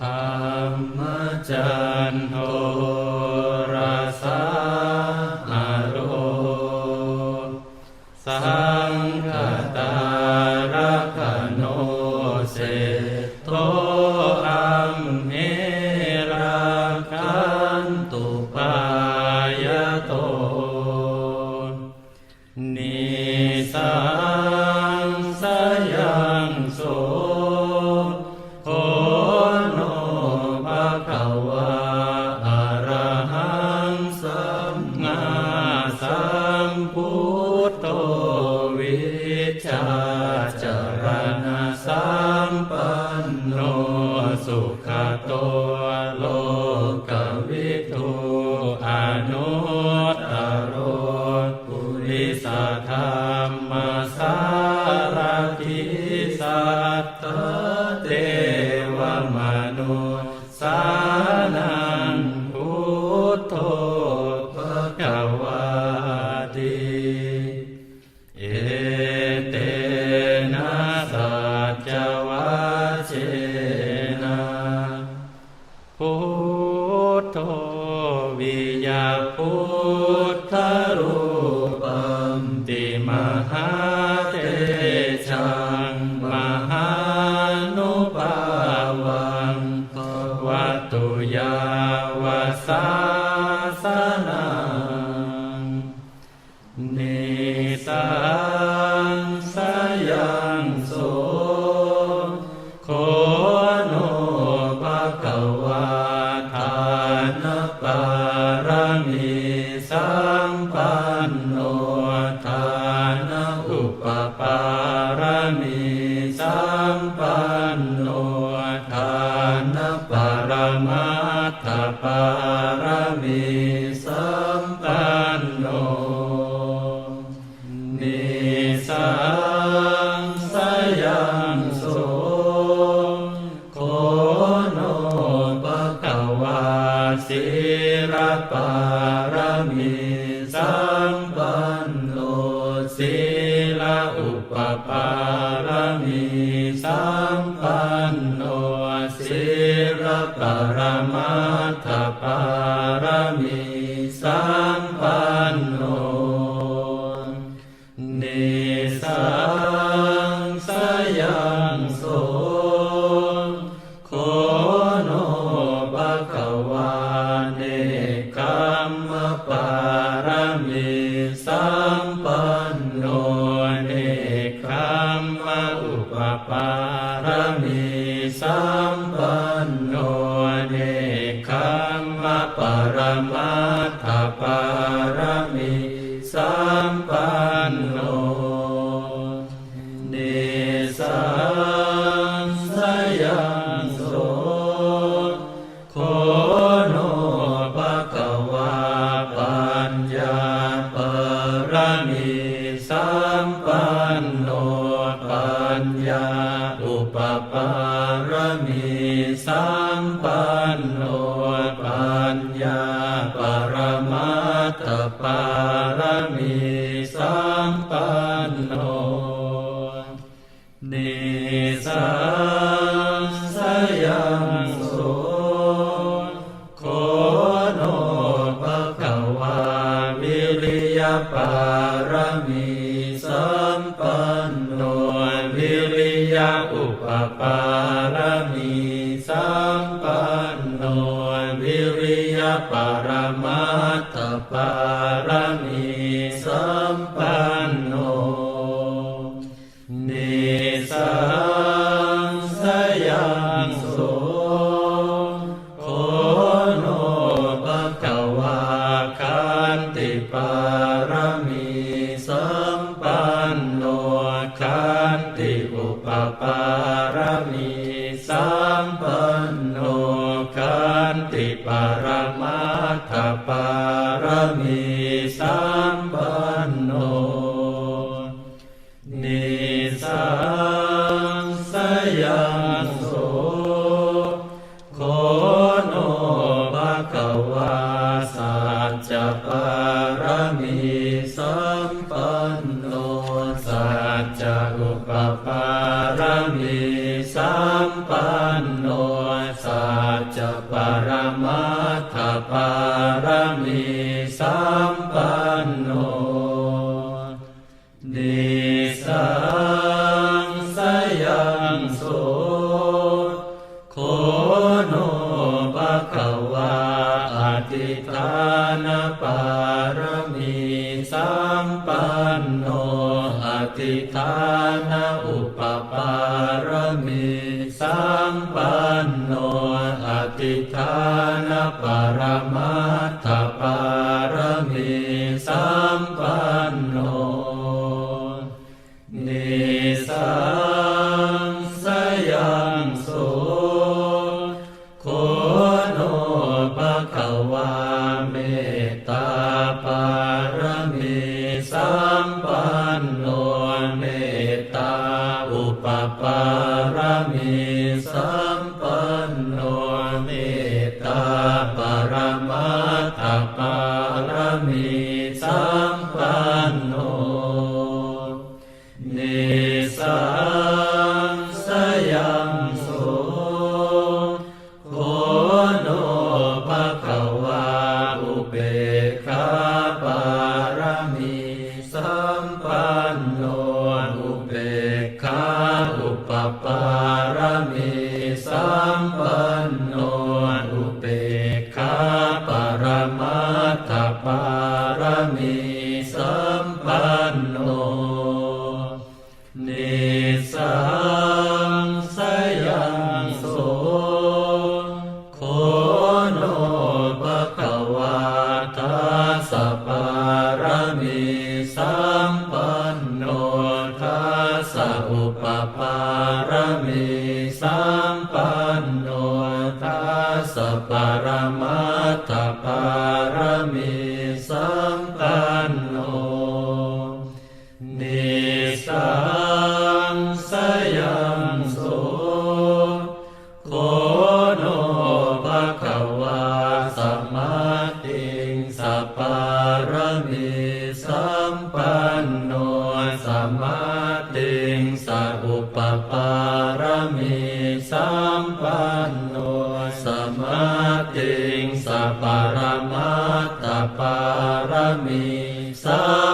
ธรรมจันโทราสาอโรสังฆตารักโนเสโท มปันโนสุขโตโลกวิทูอนุตตโรปุริสธรรมสารทิสัตเต โสโคโนปะคะวาทานปารมีสัมปันโนทานอุปปารมี ปปารมีสัมปันโนศิรปรมัตถปารมีสัมปันโนนิสังสยังโสโคโนภะคะวะเนกัมมปารมีสัมปันโนเน ปารมีสัมปันโนเนกัมมปรมัตถปารมีสัมปันโนเนสังสยังโสโคโนภะคะวะปัญญาปรมีสัมปันโน สัมปันโนปัญญาปรมัตถปารมีสัมปันโนนิสังสยังสโคโนภะคะวะวิริยปารมีสัมปันโนวิริยอุปปารมี ปรมัตถปารมีสัมปันโนนิสังสยังโสโคโนปะกวะคันติปารมีารมีสัมปันโนสัจจะอุปปารมีสัมปันโนสัจปรมัตถปารมีสัมปัน ธิฐานอุปปารมีสัมปันโนอธิฐานปรมัตถปารมีสัมปันโนนิสังสยังโสโคโนภะคะวาเมตตา ตปารมีสัมปันโนนิสังสยังโสโคโนภะคะวาอุเบกขาปารมีสัมปันโนอุเบกขาอุปปารมีสัมปันโนอุเบกขาปา มีสัมปันโนนิสังสยังโสโคโนภะคะวาทัสปารมีสัมปันโนทัสสะอุปปารมีสัมปันโนทัสสะปรมัตถปารมีสัม มมาติงสัปปรมัตตปารมีสั